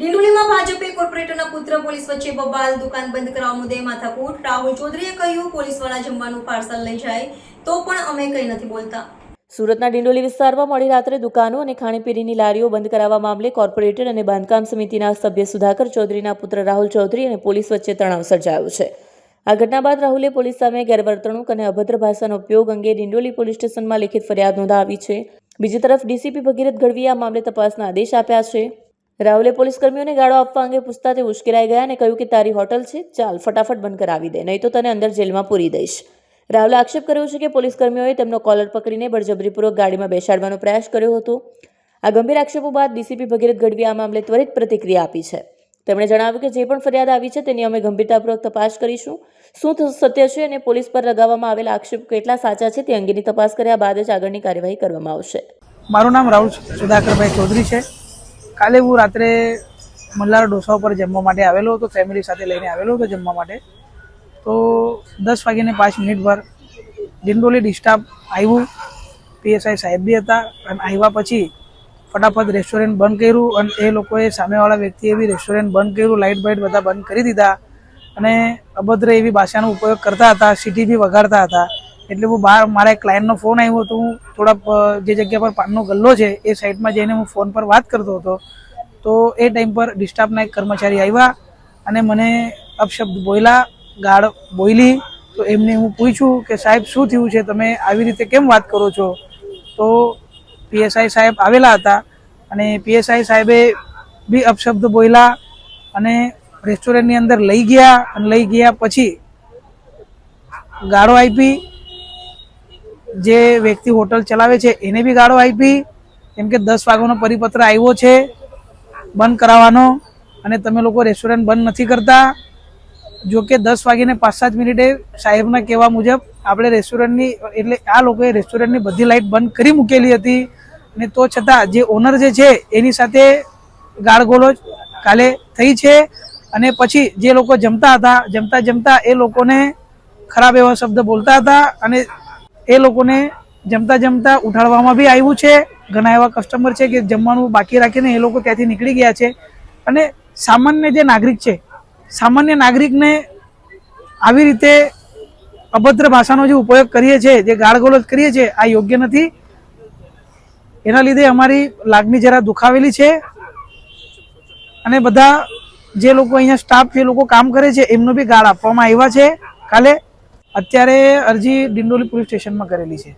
ડિંડોલીમાં ભાજપે કોર્પોરેટરના પુત્ર પોલીસ વચ્ચે બબાલ દુકાન બંધ કરાવવા મુદ્દે માથાકૂટ. રાહુલ ચૌધરીએ કહ્યું, પોલીસવાળા જમવાનું પાર્સલ લઈ જાય, તો પણ અમે કંઈ નથી બોલતા. સુરતના ડિંડોલી વિસ્તારમાં મોડી રાત્રે દુકાનો અને ખાણીપીણીની લારીઓ બંધ કરાવવા મામલે કોર્પોરેટર અને બાંધકામ સમિતિના સભ્ય સુધાકર ચૌધરીના પુત્ર રાહુલ ચૌધરી અને પોલીસ વચ્ચે તણાવ સર્જાયો છે. આ ઘટના બાદ રાહુલે પોલીસ સામે ગેરવર્તણૂક અને અભદ્ર ભાષાનો ઉપયોગ અંગે ડિંડોલી પોલીસ સ્ટેશનમાં લેખિત ફરિયાદ નોંધાવી છે. બીજી તરફ ડીસીપી ભગીરથ ગઢવીએ આ મામલે તપાસના આદેશ આપ્યા છે. રાહુલે પોલીસ કર્મીઓને ગાળો આપવા અંગે પૂછતા તે ઉશ્કેરાઈ ગયા અને કહ્યું કે તારી હોટલ છે, ચાલ, ફટાફટ બંધ કરાવી દે, નહીં તો તને અંદર જેલમાં પૂરી દઈશ. રાહુલે આક્ષેપ કર્યો છે કે પોલીસ કર્મીઓએ તેમનો કોલર પકડીને બળજબરીપૂર્વક ગાડીમાં બેસાડવાનો પ્રયાસ કર્યો હતો. આ ગંભીર આક્ષેપો બાદ ડીસીપી ભગીરથ ગઢવી આ મામલે ત્વરિત પ્રતિક્રિયા આપી છે. તેમણે જણાવ્યું કે જે પણ ફરિયાદ આવી છે તેની અમે ગંભીરતાપૂર્વક તપાસ કરીશું. શું સત્ય છે અને પોલીસ પર લગાવવામાં આવેલા આક્ષેપ કેટલા સાચા છે તે અંગેની તપાસ કર્યા બાદ જ આગળની કાર્યવાહી કરવામાં આવશે. મારું નામ રાહુલ સુધાકરભાઈ ચૌધરી છે. કાલે હું રાત્રે મલ્હાર ડોસા ઉપર જમવા માટે આવેલો હતો ફેમિલી સાથે લઈને આવેલો હતો જમવા માટે. તો દસ વાગ્યાને પાંચ મિનિટ પર દિંડોલી ડિસ્ટાફ આવ્યું. પીએસઆઈ સાહેબ બી હતા અને આવ્યા પછી ફટાફટ રેસ્ટોરન્ટ બંધ કર્યું અને એ લોકોએ સામેવાળા વ્યક્તિએ બી રેસ્ટોરન્ટ બંધ કર્યું લાઇટ બાઇટ બધા બંધ કરી દીધા. અને અભદ્ર એવી ભાષાનો ઉપયોગ કરતા હતા સીટી બી વગાડતા હતા. એટલે હું બહાર, મારા એક ક્લાયન્ટનો ફોન આવ્યો હતો હું થોડા જે જગ્યા પર પાનનો ગલ્લો છે, એ સાઈડમાં જઈને હું ફોન પર વાત કરતો હતો. તો એ ટાઈમ પર ડિસ્ટાફના એક કર્મચારી આવ્યા અને મને અપશબ્દ બોલ્યા ગાળ બોલી. તો એમને હું પૂછ્યું કે, સાહેબ, શું થયું છે? તમે આવી રીતે કેમ વાત કરો છો? તો પીએસઆઈ સાહેબ આવેલા હતા અને પીએસઆઈ સાહેબે બી અપશબ્દ બોલ્યા અને રેસ્ટોરન્ટની અંદર લઈ ગયા અને લઈ ગયા પછી ગાળો આપી જે વ્યક્તિ હોટલ ચલાવે છે, એને બી ગાળો આપી. કેમ કે દસ વાગ્યાનો પરિપત્ર આવ્યો છે બંધ કરાવવાનો અને તમે લોકો રેસ્ટોરન્ટ બંધ નથી કરતા. જો કે દસ વાગીને પાંચ સાત મિનિટે સાહેબના કહેવા મુજબ આપણે રેસ્ટોરન્ટની, એટલે આ લોકોએ રેસ્ટોરન્ટની બધી લાઇટ બંધ કરી મૂકેલી હતી. અને તો છતાં જે ઓનર જે છે, એની સાથે ગાળગોળો કાલે થઈ છે. અને પછી જે લોકો જમતા હતા, જમતા જમતા એ લોકોને ખરાબ એવા શબ્દ બોલતા હતા અને એ લોકોને જમતા જમતા ઉઠાડવામાં બી આવ્યું છે. ઘણા એવા કસ્ટમર છે કે જમવાનું બાકી રાખીને એ લોકો ત્યાંથી નીકળી ગયા છે. અને સામાન્ય જે નાગરિક છે, સામાન્ય નાગરિકને આવી રીતે અભદ્ર ભાષાનો જે ઉપયોગ કરીએ છીએ જે ગાળગોલત કરીએ છીએ આ યોગ્ય નથી. એના લીધે અમારી લાગણી જરા દુખાવેલી છે. અને બધા જે લોકો અહીંયા સ્ટાફ જે લોકો કામ કરે છે, એમનો બી ગાળ આપવામાં આવ્યા છે. કાલે અત્યારે અરજી ડિંડોલી પોલીસ સ્ટેશનમાં કરેલી છે.